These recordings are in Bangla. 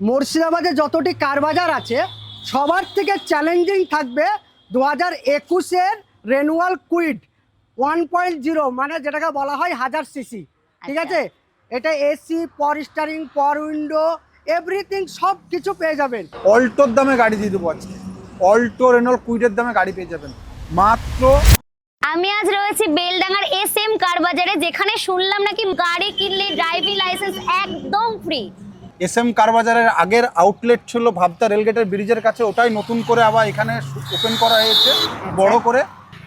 মুর্শিদাবাদে যতটি কার বাজার আছে সবার থেকে চ্যালেঞ্জিং থাকবে দু হাজার একুশের renewal Kwid one point zero মানে যেটাকে বলা হয় হাজার সিসি ঠিক আচ্ছা। আছে? এটা এসি পর স্টারিং পর উইন্ডো এভরিথিং সব কিছু পেয়ে যাবেন। অল্টোর দামে গাড়ি দিয়ে দেবো আজকে। অল্টো রেনল কুইডের দামে গাড়ি পেয়ে যাবেন। মাত্র আমি আজ রয়েছি বেলডাঙ্গার এস এম কার বাজারে যেখানে শুনলাম নাকি গাড়ি কিনলে ড্রাইভিং লাইসেন্স একদম ফ্রি এস এম কারবাজারের আগের আউটলেট ছিল ভাবতা রেলগেটের ব্রিজের কাছে ওটাই নতুন করে আবার এখানে ওপেন করা হয়েছে বড় করে।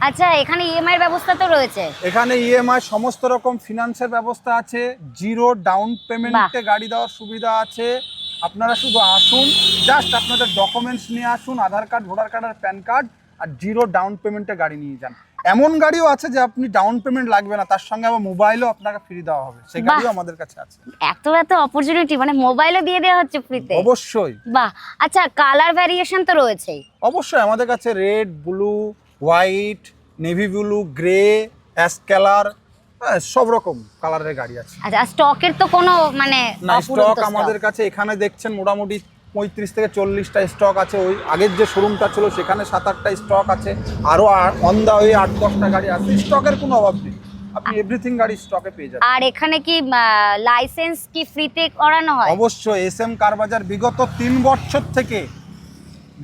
আচ্ছা এখানে ইএমআই এর ব্যবস্থা তো রয়েছে। এখানে ইএমআই সমস্ত রকম ফিনান্সের ব্যবস্থা আছে জিরো ডাউন পেমেন্টে গাড়ি দেওয়ার সুবিধা আছে। আপনারা শুধু আসুন জাস্ট আপনাদের ডকুমেন্টস নিয়ে আসুন আধার কার্ড ভোটার কার্ড আর প্যান কার্ড আর জিরো ডাউন পেমেন্টে গাড়ি নিয়ে যান। এমন গাড়িও আছে যে আপনি ডাউন পেমেন্ট লাগবে না তার সঙ্গে আবার মোবাইলও আপনাকে ফ্রি দেওয়া হবে। সেই গাড়িও আমাদের কাছে আছে। এত এত অপরচুনিটি মানে মোবাইলও দিয়ে দেওয়া হচ্ছে ফ্রিতে অবশ্যই। বাহ! আচ্ছা কালার ভ্যারিয়েশন তো রয়েছেই। অবশ্যই আমাদের কাছে red blue white navy blue grey ash colour সব রকম কালারের গাড়ি আছে। আচ্ছা স্টকের তো কোনো মানে না স্টক আমাদের কাছে এখানে দেখছেন মোটামুটি পঁয়ত্রিশ থেকে চল্লিশটা স্টক আছে। ওই আগের যে শোরুমটা ছিল সেখানে সাত আটটা স্টক আছে। আরও অন দা ওয়ে আট দশটা গাড়ি আছে। স্টকের কোনো অভাব নেই। আপনি এভরিথিং গাড়ি স্টকে পেয়ে যাবেন। আর এখানে কি লাইসেন্স কি ফ্রিতে করানো হয়? অবশ্যই এস এম কারবাজার বিগত তিন বছর থেকে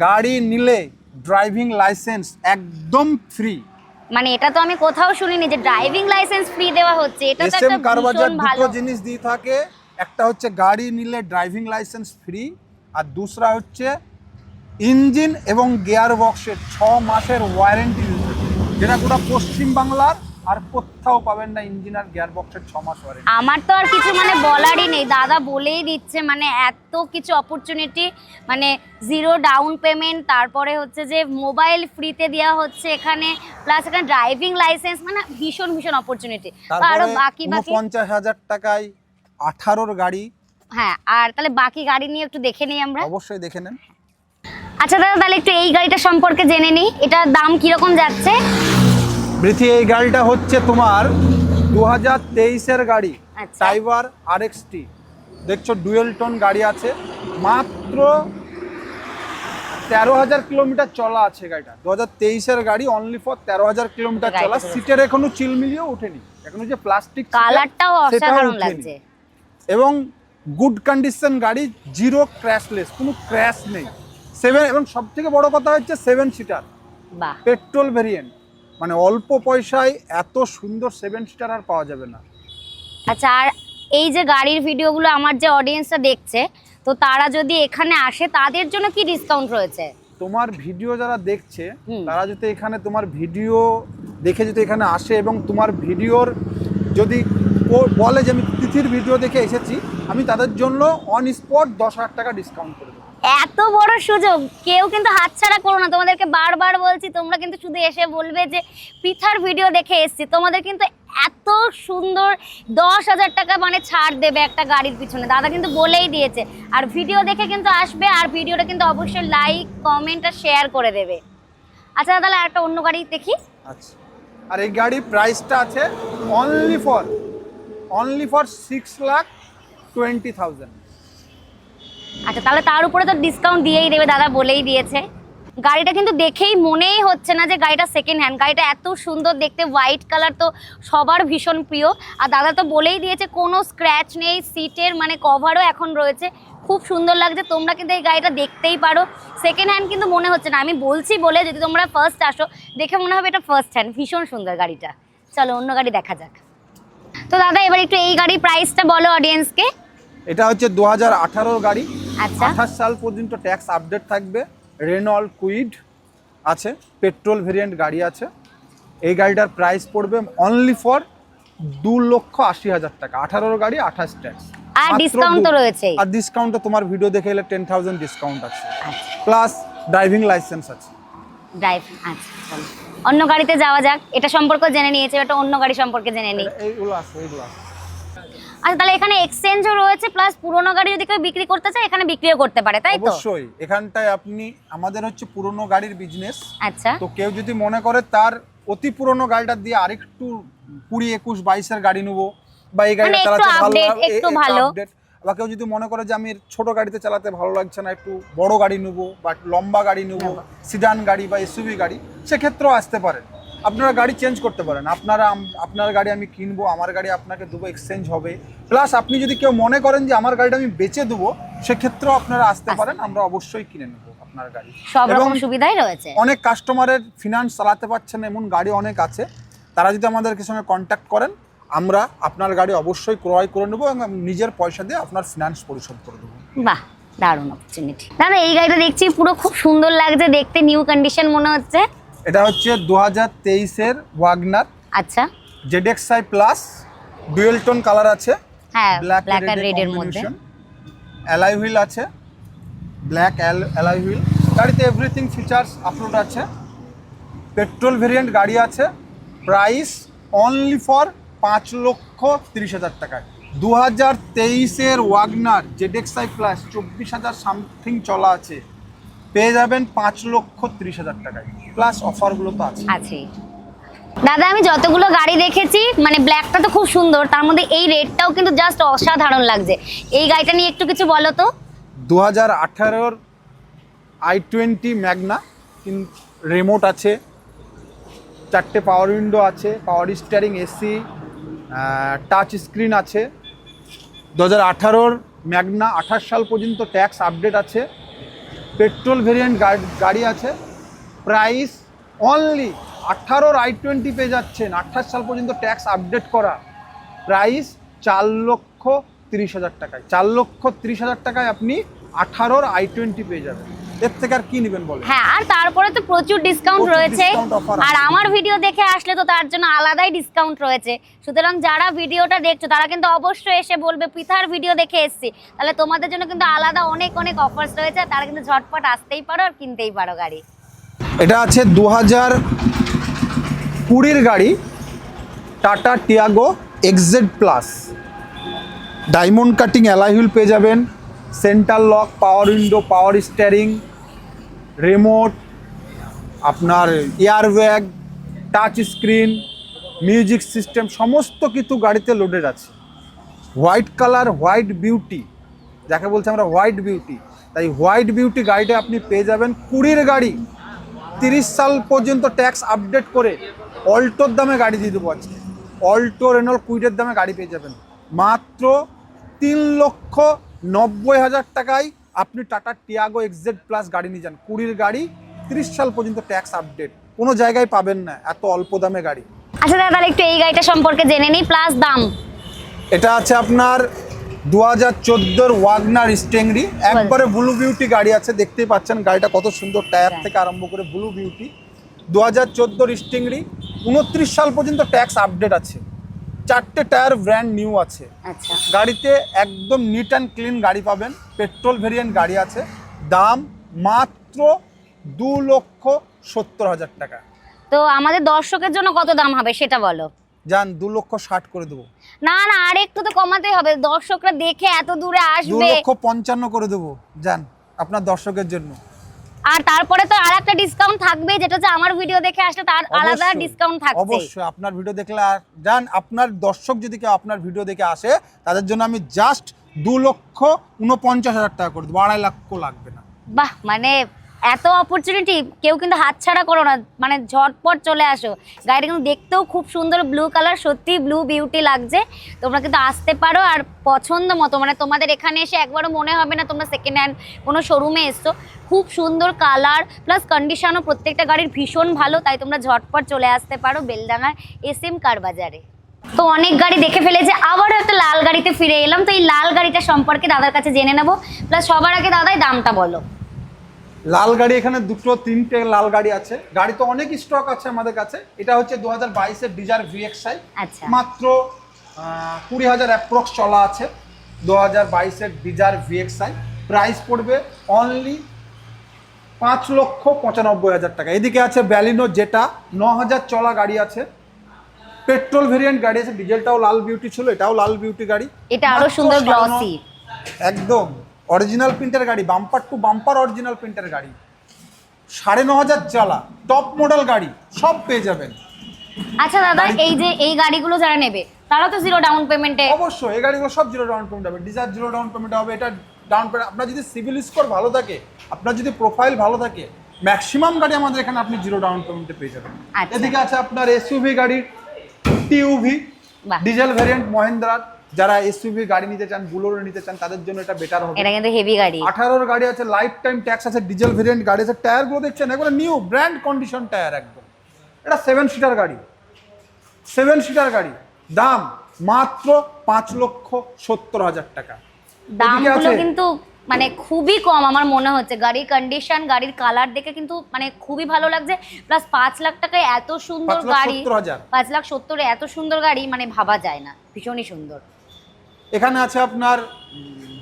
গাড়ি নিলে ড্রাইভিং লাইসেন্স একদম ফ্রি মানে এটা তো আমি কোথাও শুনিনি যে ড্রাইভিং লাইসেন্স ফ্রি দেওয়া হচ্ছে। এটা তো একটা ভীষণ ভালো। জিনিস দিয়ে থাকে। একটা হচ্ছে গাড়ি নিলে ড্রাইভিং লাইসেন্স ফ্রি আর দুসরা হচ্ছে ইঞ্জিন এবং গিয়ার বক্সের ছ মাসের ওয়ারেন্টি যেটা গোটা পশ্চিম বাংলার আর কোথাও পাবেন না ইঞ্জিন আর গিয়ার বক্সের ছ মাস ওয়ারেন্টি। আমার তো আর কিছু মানে বলারই নেই। দাদা বলেই দিচ্ছে মানে এত কিছু অপরচুনিটি মানে জিরো ডাউন পেমেন্ট তারপরে হচ্ছে যে মোবাইল ফ্রিতে দেওয়া হচ্ছে এখানে প্লাস এখানে ড্রাইভিং লাইসেন্স মানে ভীষণ ভীষণ অপরচুনিটি আরও বাকি বাকি পঞ্চাশ হাজার টাকায় আঠারোর গাড়ি হ্যাঁ আর তাহলে বাকি গাড়ি নিয়ে একটু দেখে নিই আমরা। অবশ্যই দেখে নেন। আচ্ছা দাদা তাহলে একটু এই গাড়িটা সম্পর্কে জেনে নিই। এটার দাম কীরকম যাচ্ছে? বৃথি এই গাড়িটা হচ্ছে তোমার দু হাজার তেইশের গাড়ি আচ্ছা। টাইবার আর টি দেখছ ডুয়েল টোন গাড়ি আছে। মাত্র তেরো হাজার কিলোমিটার চলা আছে গাড়িটা। দু হাজার তেইশের গাড়ি অনলি ফর তেরো হাজার কিলোমিটার চলা। সিটের এখনও চিলমিলিও ওঠেনি। এখনও যে প্লাস্টিক কালারটাও অসাধারণ লাগছে। এবং গুড কন্ডিশন গাড়ি জিরো ক্র্যাশলেস কোনো ক্র্যাশ নেই। সেভেন এবং সব থেকে বড় কথা হচ্ছে সেভেন সিটার পেট্রোল ভেরিয়েন্ট মানে অল্প পয়সায় এত সুন্দর সেভেন সিটার আর পাওয়া যাবে না। আচ্ছা আর এই যে গাড়ির ভিডিওগুলো আমার যে অডিয়েন্সটা দেখছে তো তারা যদি এখানে আসে তাদের জন্য কি ডিসকাউন্ট রয়েছে? তোমার ভিডিও যারা দেখছে। তারা যদি এখানে তোমার ভিডিও দেখে যদি এখানে আসে এবং তোমার ভিডিওর যদি বলে যে আমি তিথির ভিডিও দেখে এসেছি আমি তাদের জন্য অন স্পট দশ হাজার টাকা ডিসকাউন্ট করে দেবো। এত বড় সুযোগ। কেউ কিন্তু হাতছাড়া করো না। তোমাদেরকে বারবার বলছি তোমরা কিন্তু শুধু এসে বলবে যে পিথার ভিডিও দেখে এসেছি। তোমাদের কিন্তু এত সুন্দর দশ হাজার টাকা মানে ছাড় দেবে একটা গাড়ির পিছনে। দাদা কিন্তু বলেই দিয়েছে। আর ভিডিও দেখে কিন্তু আসবে আর ভিডিওটা কিন্তু অবশ্যই লাইক কমেন্ট আর শেয়ার করে দেবে। আচ্ছা তাহলে একটা অন্য গাড়ি দেখি। আচ্ছা। আর এই গাড়ি প্রাইসটা আছে only for only for six lakh twenty thousand আচ্ছা তাহলে তার উপরে তো ডিসকাউন্ট দিয়েই দেবে, দাদা বলেই দিয়েছে। গাড়িটা কিন্তু দেখেই মনেই হচ্ছে না যে গাড়িটা সেকেন্ড হ্যান্ড গাড়িটা এত সুন্দর দেখতে হোয়াইট কালার তো সবার ভীষণ প্রিয়। আর দাদা তো বলেই দিয়েছে, কোনো স্ক্র্যাচ নেই সিটের মানে কভারও এখন রয়েছে। খুব সুন্দর লাগছে, তোমরা কিন্তু এই গাড়িটা দেখতেই পারো। সেকেন্ড হ্যান্ড কিন্তু মনে হচ্ছে না। আমি বলছি বলে যদি তোমরা ফার্স্ট আসো, দেখে মনে হবে এটা ফার্স্ট হ্যান্ড ভীষণ সুন্দর গাড়িটা। চলো, অন্য গাড়ি দেখা যাক। তো দাদা, এবার একটু এই গাড়ির প্রাইসটা বলো অডিয়েন্সকে এটা হচ্ছে দু হাজার গাড়ি। আচ্ছা। আঠাশ সাল পর্যন্ত ট্যাক্স আপডেট থাকবে। রেনল কুইড আছে পেট্রোল ভেরিয়েন্ট গাড়ি আছে। এই গাড়িটার প্রাইস পড়বে অনলি ফর দু লক্ষ আশি হাজার টাকা। আঠারোর গাড়ি আঠাশ ট্যাক্স আর ডিসকাউন্ট তো রয়েছেই। আর ডিসকাউন্টে তোমার ভিডিও দেখে এলে টেন থাউজেন্ড ডিসকাউন্ট আছে। প্লাস ড্রাইভিং লাইসেন্স আছে। ড্রাইভ আচ্ছা অন্য গাড়িতে যাওয়া যাক। এটা সম্পর্কে জেনে নিয়েছে এটা অন্য গাড়ি সম্পর্কে জেনে নিই। এইগুলো আছে এইগুলো আছে। আচ্ছা তাহলে এখানে এক্সচেঞ্জও রয়েছে প্লাস পুরনো গাড়ি যদি কেউ বিক্রি করতে চায় এখানে বিক্রিও করতে পারে তাই তো? অবশ্যই এখানটায় আপনি আমাদের হচ্ছে পুরনো গাড়ির বিজনেস আচ্ছা। তো কেউ যদি মনে করে তার অতি পুরনো গাড়িটা দিয়ে আরেকটু কুড়ি একুশ বাইশের গাড়ি নেব বা এই গাড়িটা মানে একটু চালাতে ভালো update, লাগবে, একটু একটু ভালো। update, বা কেউ যদি মনে করে যে আমি ছোট গাড়িতে চালাতে ভালো লাগছে না একটু বড় গাড়ি নেব বা লম্বা গাড়ি নেব সিডান গাড়ি বা এসইউভি গাড়ি সেক্ষেত্রেও আসতে পারেন আপনারা গাড়ি চেঞ্জ করতে পারেন। আপনারা আপনার গাড়ি আমি কিনবো আমার গাড়ি আপনাকে দেবো এক্সচেঞ্জ হবে। প্লাস আপনি যদি কেউ মনে করেন যে আমার গাড়িটা আমি বেচে দেবো সেক্ষেত্রেও আপনারা আসতে পারেন আমরা অবশ্যই কিনে নেব আপনার গাড়ি। সব রকম সুবিধাই রয়েছে। অনেক কাস্টমারের ফিনান্স চালাতে পারছেন এমন গাড়ি অনেক আছে। তারা যদি আমাদেরকে সঙ্গে কন্ট্যাক্ট করেন আমরা আপনার গাড়ি অবশ্যই ক্রয় করে নেব এবং নিজের পয়সা দিয়ে আপনার ফিনান্স পরিশোধ করে দেবো। বাহ দারুণ অপরচুনিটি দাদা এই গাড়িটা দেখছি পুরো খুব সুন্দর লাগছে দেখতে নিউ কন্ডিশন মনে হচ্ছে। এটা হচ্ছে দু হাজার তেইশের ওয়াগনার। আচ্ছা। Z X I plus dual tone colour আছে হ্যাঁ ব্ল্যাক আর রেডের মধ্যে। অ্যালাই হুইল আছে। ব্ল্যাক অ্যালাই হুইল গাড়িতে এভরিথিং ফিচার্স আপলোড আছে। পেট্রোল ভেরিয়েন্ট গাড়ি আছে। প্রাইস অনলি ফর পাঁচ লক্ষ তিরিশ হাজার টাকায়। দু হাজার তেইশের ওয়াগনার জেডেক্সআই প্লাস চব্বিশ হাজার সামথিং চলা আছে। পেয়ে যাবেন পাঁচ লক্ষ তিরিশ হাজার টাকায়। প্লাস অফারগুলো তো আছে আছে দাদা আমি যতগুলো গাড়ি দেখেছি মানে ব্ল্যাকটা তো খুব সুন্দর তার মধ্যে এই রেডটাও কিন্তু জাস্ট অসাধারণ লাগছে। এই গাড়িটা নিয়ে একটু কিছু বলো তো। দু হাজার আঠারোর আই টোয়েন্টি ম্যাগনা রিমোট আছে চারটে পাওয়ার উইন্ডো আছে power steering AC touch screen আছে। দু হাজার আঠারোর ম্যাগনা আঠাশ সাল পর্যন্ত ট্যাক্স আপডেট আছে। পেট্রোল ভেরিয়েন্ট গাড়ি আছে। প্রাইস অনলি আঠারোর আই টোয়েন্টি পেয়ে যাচ্ছেন। আঠাশ সাল পর্যন্ত ট্যাক্স আপডেট করা। প্রাইস চার লক্ষ তিরিশ হাজার টাকায়। চার লক্ষ তিরিশ হাজার টাকায় আপনি আঠারোর আই টোয়েন্টি পেয়ে যাবেন। এর থেকে আর কি নেবেন বলে হ্যাঁ আর তারপরে তো প্রচুর ডিসকাউন্ট রয়েছে। আর আমার ভিডিও দেখে আসলে তো তার জন্য আলাদাই ডিসকাউন্ট রয়েছে। সুতরাং যারা ভিডিওটা দেখছ তারা কিন্তু অবশ্যই এসে বলবে পিথার ভিডিও দেখে এসছি। তাহলে তোমাদের জন্য কিন্তু আলাদা অনেক অনেক অফার্স রয়েছে। তারা কিন্তু ঝটপট আসতেই পারো আর কিনতেই পারো গাড়ি। এটা আছে দু হাজার কুড়ির গাড়ি, Tata Tiago XZ plus diamond cutting alloy wheel পেয়ে যাবেন centre lock, power window, power steering, remote, আপনার air bag touch screen, music system, সমস্ত কিছু গাড়িতে লোডেড আছে। হোয়াইট কালার, হোয়াইট বিউটি, যাকে বলছে আমরা হোয়াইট বিউটি। তাই হোয়াইট বিউটি গাড়িটা আপনি পেয়ে যাবেন কুড়ির গাড়ি। তিরিশ সাল পর্যন্ত ট্যাক্স আপডেট করে অল্টোর দামে গাড়ি দিয়ে দেবো আজকে। অল্টো রেনল কুইটের দামে গাড়ি পেয়ে যাবেন। মাত্র তিন লক্ষ নব্বই হাজার টাকায় আপনি টাটা টিয়াগো এক্সজেড প্লাস গাড়ি নিয়ে যান। কুড়ির গাড়ি তিরিশ সাল পর্যন্ত ট্যাক্স আপডেট কোনো জায়গায় পাবেন না এত অল্প দামে গাড়ি। আচ্ছা দাদা তাহলে একটু এই গাড়িটা সম্পর্কে জেনে নিই প্লাস দাম। এটা আছে আপনার দু হাজার চোদ্দোর ওয়াগনার স্টেংরি একবারে ব্লু বিউটি গাড়ি আছে দেখতেই পাচ্ছেন গাড়িটা কত সুন্দর টায়ার থেকে আরম্ভ করে ব্লু বিউটি দু হাজার চোদ্দোর স্টেংরি উনত্রিশ সাল পর্যন্ত ট্যাক্স আপডেট আছে। চারটে টায়ার ব্র্যান্ড নিউ আছে। আচ্ছা। গাড়িতে একদম নিট অ্যান্ড ক্লিন গাড়ি পাবেন পেট্রোল ভেরিয়েন্ট গাড়ি আছে। দাম মাত্র দু লক্ষ সত্তর হাজার টাকা। তো আমাদের দর্শকের জন্য কত দাম হবে সেটা বলো। যান দু লক্ষ ষাট করে দেবো। না না আর একটু তো কমাতে হবে। দর্শকরা দেখে এত দূরে দু আসবে। লক্ষ পঞ্চান্ন করে দেবো। যান আপনার দর্শকের জন্য। আর তারপরে তো আর একটা ডিসকাউন্ট থাকবে যেটা হচ্ছে আমার ভিডিও দেখে আসলে তার আলাদা অবশ্যই, ডিসকাউন্ট থাকছে। অবশ্যই আপনার ভিডিও দেখলে আর যান আপনার দর্শক যদি কেউ আপনার ভিডিও দেখে আসে তাদের জন্য আমি জাস্ট দু লক্ষ উনপঞ্চাশ হাজার টাকা করে দেবো। আড়াই লক্ষ লাগবে না। বাহ মানে এত অপরচুনিটি কেউ কিন্তু হাতছাড়া করো না মানে ঝটপট চলে আসো। গাড়িটা কিন্তু দেখতেও খুব সুন্দর ব্লু কালার সত্যি ব্লু বিউটি লাগছে। তোমরা কিন্তু আসতে পারো আর পছন্দ মতো মানে তোমাদের এখানে এসে একবারও মনে হবে না তোমরা সেকেন্ড হ্যান্ড কোনো শোরুমে এসছো। খুব সুন্দর কালার প্লাস কন্ডিশনও প্রত্যেকটা গাড়ির ভীষণ ভালো, তাই তোমরা ঝটপট চলে আসতে পারো বেলডাঙার এস এম কার বাজারে। তো অনেক গাড়ি দেখে ফেলেছে, আবারও একটা লাল গাড়িতে ফিরে এলাম। তো এই লাল গাড়িটা সম্পর্কে দাদার কাছে জেনে নেব প্লাস সবার আগে দাদাই দামটা বলো। লাল গাড়ি এখানে দুটো তিনটে লাল গাড়ি আছে। গাড়ি তো অনেক স্টক আছে আমাদের কাছে। এটা হচ্ছে দু হাজার বাইশের ডিজার ভিএক্সআই আচ্ছা। মাত্র কুড়ি হাজার অ্যাপ্রক্স চলা আছে দু হাজার বাইশের ডিজার ভিএক্সআই প্রাইস পড়বে অনলি পাঁচ লক্ষ পঁচানব্বই হাজার টাকা। এদিকে আছে ব্যালিনো যেটা ন হাজার চলা গাড়ি আছে। পেট্রোল ভেরিয়েন্ট গাড়ি আছে ডিজেলটাও লাল বিউটি ছিল এটাও লাল বিউটি গাড়ি। এটা আরও সুন্দর গ্লসি একদম। অরিজিনাল প্রিন্টের গাড়ি বাম্পার টু বাম্পার অরিজিনাল প্রিন্টের গাড়ি সাড়ে ন হাজার চালা টপ মডেল গাড়ি সব পেয়ে যাবেন আচ্ছা দাদা এই যে এই গাড়িগুলো যারা নেবে তারা তো জিরো ডাউন পেমেন্টে অবশ্যই এই গাড়িগুলো সব জিরো ডাউন পেমেন্ট হবে ডিজার জিরো ডাউন পেমেন্ট হবে এটা ডাউন পেমেন্ট আপনার যদি সিভিল স্কোর ভালো থাকে আপনার যদি প্রোফাইল ভালো থাকে ম্যাক্সিমাম গাড়ি আমাদের এখানে আপনি জিরো ডাউন পেমেন্টে পেয়ে যাবেন আচ্ছা। এদিকে আছে আপনার এসইউভি গাড়ি টিউভি। ডিজেল ভ্যারিয়েন্ট মহেন্দ্রার যারা এসইউভি গাড়ি নিতে চান বুলোরো নিতে চান তাদের জন্য এটা বেটার হবে। এটা কিন্তু হেভি গাড়ি। আঠারোর গাড়ি আছে লাইফ টাইম ট্যাক্স আছে ডিজেল ভেরিয়েন্ট গাড়ি আছে টায়ারগুলো দেখছেন একবারে নিউ ব্র্যান্ড কন্ডিশন টায়ার একদম। এটা সেভেন সিটার গাড়ি। সেভেন সিটার গাড়ি। দাম মাত্র পাঁচ লক্ষ সত্তর হাজার টাকা। দামগুলো কিন্তু মানে খুবই কম আমার মনে হচ্ছে। গাড়ির কন্ডিশন গাড়ির কালার দেখে কিন্তু মানে খুবই ভালো লাগছে। প্লাস পাঁচ লাখ টাকায় এত সুন্দর গাড়ি পাঁচ লাখ সত্তরে এত সুন্দর গাড়ি মানে ভাবা যায় না। ভীষণই সুন্দর। এখানে আছে আপনার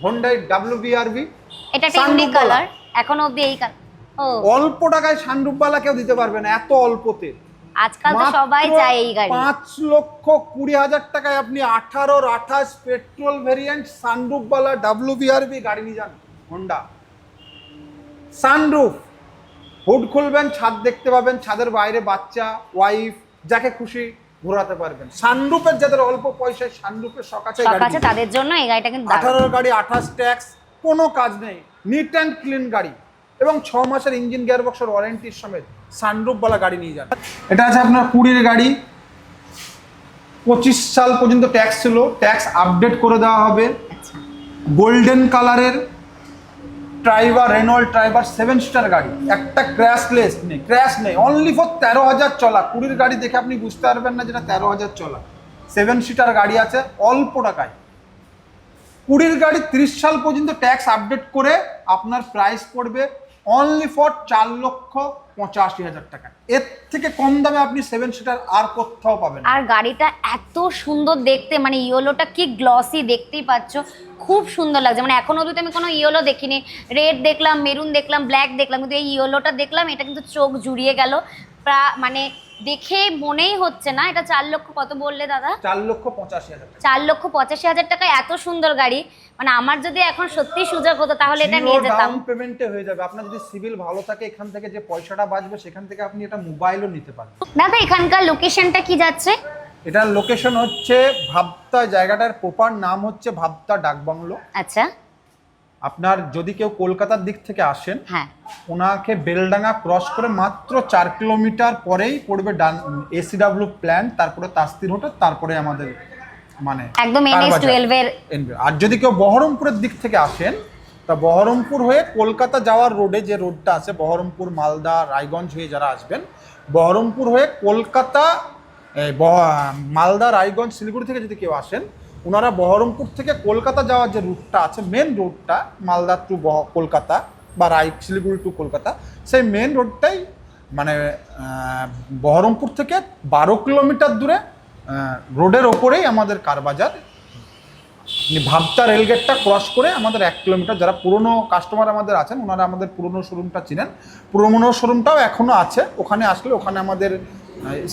হোন্ডাই ডাব্লিউ বিআরবি এটা একটা ইউনিক কালার এখনও অব্দি এই কালার ও। অল্প টাকায় সানরূপবালা কেউ দিতে পারবে না এত অল্পতে। আজকাল তো সবাই চায় এই গাড়ি। পাঁচ লক্ষ কুড়ি হাজার টাকায় আপনি আঠারোর আঠাশ পেট্রোল ভেরিয়েন্ট সানরুফওয়ালা ডাব্লিউ বিআরবি গাড়ি নিয়ে যান হোন্ডা সানরুফ হুড খুলবেন ছাদ দেখতে পাবেন ছাদের বাইরে বাচ্চা ওয়াইফ যাকে খুশি ঘোরাতে পারবেন। সানরুফের যাদের অল্প পয়সায় সানরুফের শখ আছে শখ আছে তাদের জন্য এই গাড়িটা কিন্তু দারুণ। আঠারোর গাড়ি আঠাশ ট্যাক্স কোনো কাজ নেই। নিট অ্যান্ড ক্লিন গাড়ি। এবং ছ মাসের ইঞ্জিন গিয়ারবক্সের ওয়ারেন্টির সমেত সানরুফওয়ালা গাড়ি নিয়ে যান। এটা আছে আপনার কুড়ির গাড়ি। পঁচিশ সাল পর্যন্ত ট্যাক্স ছিল। ট্যাক্স আপডেট করে দেওয়া হবে। আচ্ছা। গোল্ডেন কালারের Triber Renault Triber seven star গাড়ি। একটা ক্র্যাশলেস নেই ক্র্যাশ নেই। অনলি ফর তেরো হাজার চলা। কুড়ির গাড়ি দেখে আপনি বুঝতে পারবেন না যেটা তেরো হাজার চলা। সেভেন সিটার গাড়ি আছে, অল্প টাকায়। কুড়ির গাড়ি তিরিশ সাল পর্যন্ত ট্যাক্স আপডেট করে আপনার প্রাইস পড়বে। অনলি ফর চার লক্ষ পঁচাশি হাজার টাকা। এর থেকে কম দামে আপনি সেভেন সিটার আর কোথাও পাবেন আর গাড়িটা এত সুন্দর দেখতে মানে ইয়েলোটা কি গ্লসি দেখতেই পাচ্ছ। খুব সুন্দর লাগছে। মানে এখনও অবধি আমি কোনো ইয়েলো দেখিনি। রেড দেখলাম মেরুন দেখলাম ব্ল্যাক দেখলাম, কিন্তু এই ইয়েলোটা দেখলাম, এটা কিন্তু চোখ জুড়িয়ে গেল। মানে দেখে মনেই হচ্ছে না। এটা চার লক্ষ কত বললে দাদা? চার লক্ষ পঁচাশি হাজার চার লক্ষ পঁচাশি হাজার টাকায় এত সুন্দর গাড়ি। মানে আমার যদি এখন সত্যি সুযোগ হতো তাহলে এটা নিয়ে যেতাম। ডাউন পেমেন্টে হয়ে যাবে। আপনার যদি সিভিল ভালো থাকে এখান থেকে যে পয়সাটা বাঁচবে সেখান থেকে আপনি এটা মোবাইলও নিতে পারেন দাদা এখানকার লোকেশনটা কি যাচ্ছে? এটার লোকেশন হচ্ছে ভাবতা জায়গাটার প্রপার নাম হচ্ছে ভাবতা ডাকবাংলো। আচ্ছা। আপনার যদি কেউ কলকাতার দিক থেকে আসেন হ্যাঁ। ওনাকে বেলডাঙ্গা ক্রস করে মাত্র চার কিলোমিটার পরেই পড়বে ডান এসিডাব্লিউ প্ল্যান তারপরে তাস্তির হোটেল তারপরে আমাদের মানে একদম এনএস আর যদি কেউ বহরমপুরের দিক থেকে আসেন তা বহরমপুর হয়ে কলকাতা যাওয়ার রোডে যে রোডটা আছে বহরমপুর মালদা রায়গঞ্জ হয়ে যারা আসবেন বহরমপুর হয়ে কলকাতা মালদা রায়গঞ্জ শিলিগুড়ি থেকে যদি কেউ আসেন ওনারা বহরমপুর থেকে কলকাতা যাওয়ার যে রুটটা আছে মেন রোডটা, মালদা টু কলকাতা বা রায় শিলিগুড়ি টু কলকাতা, সেই মেন রোডটাই মানে বহরমপুর থেকে বারো কিলোমিটার দূরে রোডের ওপরেই আমাদের কারবাজার আপনি ভাবতা রেলগেটটা ক্রস করে আমাদের এক কিলোমিটার, যারা পুরনো কাস্টমার আমাদের আছেন ওনারা আমাদের পুরনো শোরুমটা চিনেন। পুরনো শোরুমটাও এখনও আছে, ওখানে আসলে ওখানে আমাদের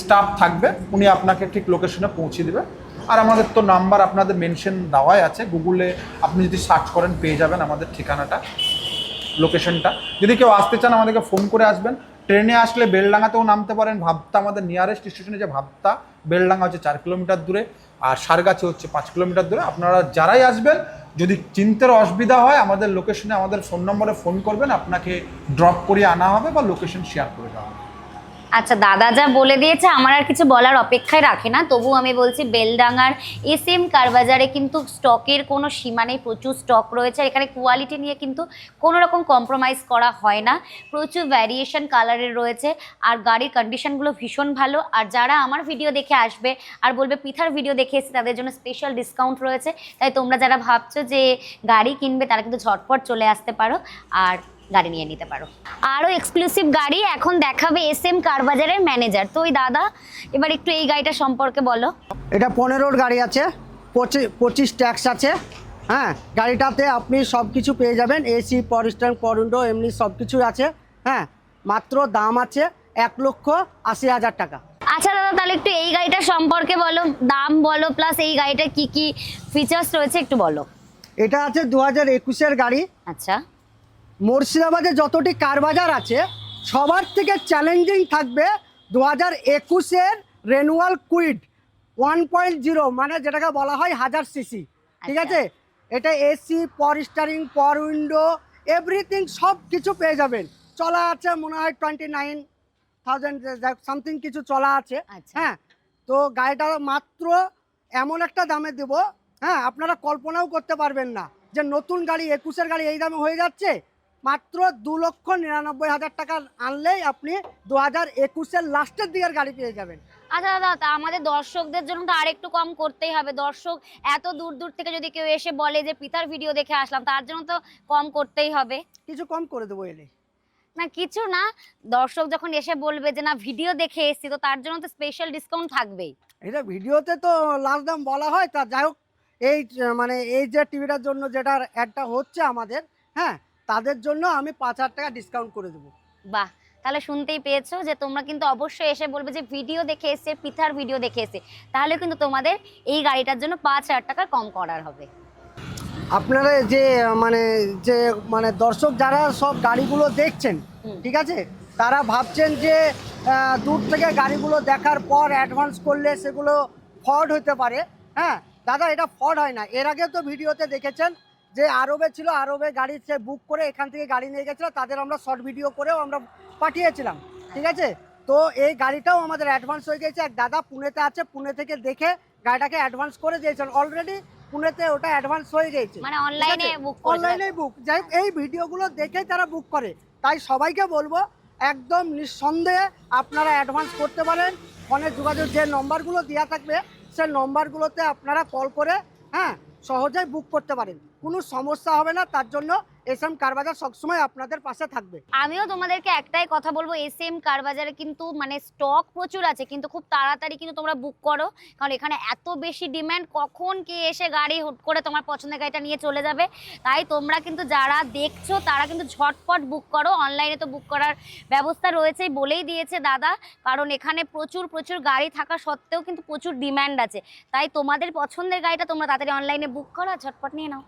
স্টাফ থাকবে, উনি আপনাকে ঠিক লোকেশনে পৌঁছে দেবে। আর আমাদের তো নাম্বার আপনাদের মেনশন দেওয়াই আছে। গুগলে আপনি যদি সার্চ করেন পেয়ে যাবেন আমাদের ঠিকানাটা, লোকেশনটা। যদি কেউ আসতে চান আমাদেরকে ফোন করে আসবেন। ট্রেনে আসলে বেলডাঙ্গাতেও নামতে পারেন। ভাবতা আমাদের নিয়ারেস্ট স্টেশনে যে ভাবতা, বেলডাঙ্গা হচ্ছে চার কিলোমিটার দূরে। আর সারগাছি হচ্ছে পাঁচ কিলোমিটার দূরে। আপনারা যারাই আসবেন, যদি চিনতের অসুবিধা হয়, আমাদের লোকেশনে আমাদের ফোন নম্বরে ফোন করবেন। আপনাকে ড্রপ করিয়ে আনা হবে বা লোকেশন শেয়ার করে দেওয়া হবে। আচ্ছা দাদা যা বলে দিয়েছে, আমার আর কিছু বলার অপেক্ষায় রাখে না। তবু আমি বলছি, বেলডাঙ্গার এস এম কারবাজারে কিন্তু স্টকের কোনো সীমা নেই, প্রচুর স্টক রয়েছে। এখানে কোয়ালিটি নিয়ে কিন্তু কোনো রকম কম্প্রোমাইজ করা হয় না। প্রচুর ভ্যারিয়েশন কালারের রয়েছে, আর গাড়ির কন্ডিশনগুলো ভীষণ ভালো। আর যারা আমার ভিডিও দেখে আসবে, আর বলবে, পিথার ভিডিও দেখে এসে তাদের জন্য স্পেশাল ডিসকাউন্ট রয়েছে। তাই তোমরা যারা ভাবছ যে গাড়ি কিনবে, তারা কিন্তু ঝটপট চলে আসতে পারো। আর গাড়ি নিয়ে নিতে পারো। আরও এক্সক্লুসিভ গাড়ি এখন দেখাবে এস এম কারবাজারের ম্যানেজার তো ওই দাদা এবার একটু এই গাড়িটা সম্পর্কে বলো। এটা পনেরোর গাড়ি আছে পঁচিশ পঁচিশ ট্যাক্স আছে হ্যাঁ? গাড়িটাতে আপনি সব কিছু পেয়ে যাবেন এসি পরিস্টান পরুন্ডো এমনি সব কিছু আছে হ্যাঁ? মাত্র দাম আছে এক লক্ষ আশি হাজার টাকা। আচ্ছা দাদা তাহলে একটু এই গাড়িটা সম্পর্কে বলো দাম বলো প্লাস এই গাড়িটার কি কি ফিচার্স রয়েছে একটু বলো। এটা আছে দু হাজার একুশের গাড়ি। আচ্ছা। মুর্শিদাবাদে যতটি কার বাজার আছে সবার থেকে চ্যালেঞ্জিং থাকবে দু হাজার একুশের renewal Kwid one point zero মানে যেটাকে বলা হয় হাজার সিসি। ঠিক আচ্ছা। আছে? এটা এসি পর স্টারিং পর উইন্ডো এভরিথিং সব কিছু পেয়ে যাবেন। চলা আছে মনে হয় টোয়েন্টি নাইন থাউজেন্ড সামথিং কিছু চলা আছে। আচ্ছা। হ্যাঁ? তো গাড়িটা মাত্র এমন একটা দামে দেবো হ্যাঁ? আপনারা কল্পনাও করতে পারবেন না যে নতুন গাড়ি একুশের গাড়ি এই দামে হয়ে যাচ্ছে। মাত্র দু লক্ষ নিরানব্বই হাজার টাকা আনলেই আপনি দু হাজার একুশের লাস্টের দিকের গাড়ি পেয়ে যাবেন। আচ্ছা দাদা তা আমাদের দর্শকদের জন্য তো আরেকটু কম করতেই হবে। দর্শক এত দূর দূর থেকে যদি কেউ এসে বলে যে পিতার ভিডিও দেখে আসলাম তার জন্য তো কম করতেই হবে। কিছু কম করে দেবো এলে। না কিছু না। দর্শক যখন এসে বলবে যে না ভিডিও দেখে এসছি তো তার জন্য তো স্পেশাল ডিসকাউন্ট থাকবেই। এটা ভিডিওতে তো লাস্ট দাম বলা হয় তা যাই হোক এই মানে এই যে টিভিটার জন্য যেটা অ্যাডটা হচ্ছে আমাদের হ্যাঁ তাদের জন্য আমি পাঁচ হাজার টাকা ডিসকাউন্ট করে দেবো। বাহ তাহলে শুনতেই পেয়েছ যে তোমরা কিন্তু অবশ্যই এসে বলবে যে ভিডিও দেখে এসছে পিথার ভিডিও দেখে এসছে। তাহলে কিন্তু তোমাদের এই গাড়িটার জন্য পাঁচ হাজার টাকা কম করার হবে। আপনারা যে মানে যে মানে দর্শক যারা সব গাড়িগুলো দেখছেন ঠিক আছে? তারা ভাবছেন যে দূর থেকে গাড়িগুলো দেখার পর অ্যাডভান্স করলে সেগুলো ফ্রড হতে পারে। হ্যাঁ দাদা এটা ফ্রড হয় না। এর আগে তো ভিডিওতে দেখেছেন যে আরবে ছিল আরবে গাড়ি সে বুক করে এখান থেকে গাড়ি নিয়ে গেছিল তাদের আমরা শর্ট ভিডিও করেও আমরা পাঠিয়েছিলাম ঠিক আছে? তো এই গাড়িটাও আমাদের অ্যাডভান্স হয়ে গেছে। এক দাদা পুনেতে আছে পুনে থেকে দেখে গাড়িটাকে অ্যাডভান্স করে দিয়েছেন অলরেডি পুনেতে ওটা অ্যাডভান্স হয়ে গেছে মানে অনলাইনে বুক অনলাইনে বুক যাই এই ভিডিওগুলো দেখেই তারা বুক করে। তাই সবাইকে বলব একদম নিঃসন্দেহে আপনারা অ্যাডভান্স করতে পারেন। ফোনে যোগাযোগ যে নম্বরগুলো দেওয়া থাকবে সে নম্বরগুলোতে আপনারা কল করে হ্যাঁ সহজেই বুক করতে পারেন। কোনো সমস্যা হবে না তার জন্য এস এম কারবাজার সবসময় আপনাদের পাশে থাকবে। আমিও তোমাদেরকে একটাই কথা বলব, এস এম কারবাজারে কিন্তু মানে স্টক প্রচুর আছে, কিন্তু খুব তাড়াতাড়ি কিন্তু তোমরা বুক করো, কারণ এখানে এত বেশি ডিমান্ড কখন কে এসে গাড়ি হুট করে তোমার পছন্দের গাড়িটা নিয়ে চলে যাবে। তাই তোমরা কিন্তু যারা দেখছ, তারা কিন্তু ঝটপট বুক করো অনলাইনে তো বুক করার ব্যবস্থা রয়েছেই বলেই দিয়েছে দাদা, কারণ এখানে প্রচুর প্রচুর গাড়ি থাকা সত্ত্বেও কিন্তু প্রচুর ডিম্যান্ড আছে। তাই তোমাদের পছন্দের গাড়িটা তোমরা তাড়াতাড়ি অনলাইনে বুক করো ঝটপট নিয়ে নাও।